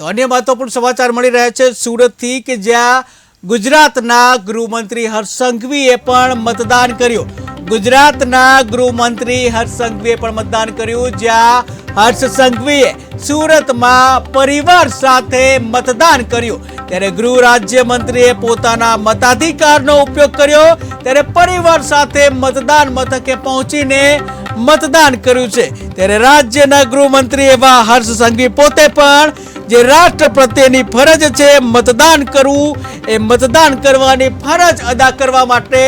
તો અન્ય મહત્વપૂર્ણ સમાચાર મળી રહ્યા છે સુરતથી કે જ્યાં ગુજરાતના ગૃહમંત્રી હર્ષ સંઘવીએ પણ મતદાન કર્યું. ગુજરાતના ગૃહમંત્રી હર્ષ સંઘવીએ પણ મતદાન કર્યું, જ્યાં હર્ષ સંઘવીએ સુરતમાં પરિવાર સાથે મતદાન કર્યું. ત્યારે ગૃહ રાજ્યમંત્રીએ પોતાના મતાધિકારનો ઉપયોગ કર્યો, ત્યારે પરિવાર સાથે મતદાન મથકે પહોંચીને મતદાન કર્યું છે. ત્યારે રાજ્યના ગૃહમંત્રી એવા હર્ષ સંઘવી પોતે પણ જે રાષ્ટ્ર પ્રત્યેની ફરજ છે મતદાન કરવું, એ મતદાન કરવાની ફરજ અદા કરવા માટે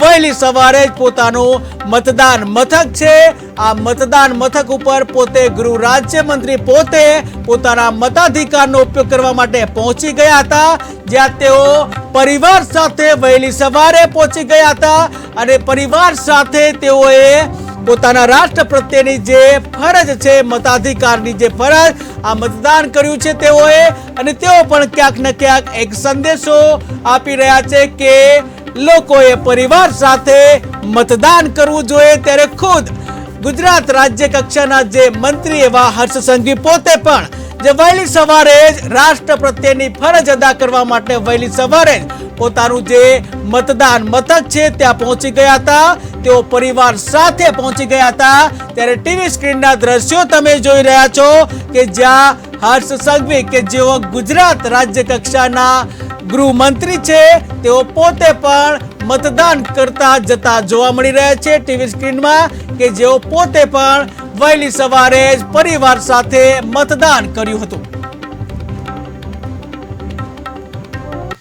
વહેલી સવારે જ પોતાનું મતદાન મથક છે. આ મતદાન મથક ઉપર પોતે ગૃહ રાજ્યમંત્રી પોતે પોતાના મતાધિકારનો ઉપયોગ કરવા માટે પહોંચી ગયા હતા, જ્યાં તેઓ પરિવાર સાથે વહેલી સવારે પહોંચી ગયા હતા અને પરિવાર સાથે તેઓએ પોતાના રાષ્ટ્ર પ્રત્યેની જે ફરજ છે, મતાધિકારની જે ફરજ, આ મતદાન કર્યું છે તેઓએ અને તેઓ પણ ક્યાંક ને ક્યાંક એક સંદેશો આપી રહ્યા છે કે લોકોએ પરિવાર સાથે મતદાન કરવું જોઈએ. ત્યારે ખુદ ગુજરાત રાજ્ય કક્ષાના જે મંત્રી એવા હર્ષ સંઘવી પોતે પણ જે વહેલી સવારે જ રાષ્ટ્ર પ્રત્યેની ફરજ અદા કરવા માટે વહેલી સવારે જ પોતાનું જે મતદાન મથક છે, ત્યાં પહોંચી ગયા હતા. તેઓ પરિવાર સાથે પહોંચી ગયા હતા. ત્યારે ટીવી સ્ક્રીનના દ્રશ્યો તમે જોઈ રહ્યા છો કે જ્યાં હર્ષ સંઘવી કે જેઓ ગુજરાત રાજ્ય કક્ષાના ગૃહમંત્રી છે, તેઓ પોતે પણ મતદાન કરતા જતા જોવા મળી રહ્યા છે ટીવી સ્ક્રીનમાં કે જેઓ પોતે પણ વહેલી સવારે જ પરિવાર સાથે મતદાન કર્યું હતું.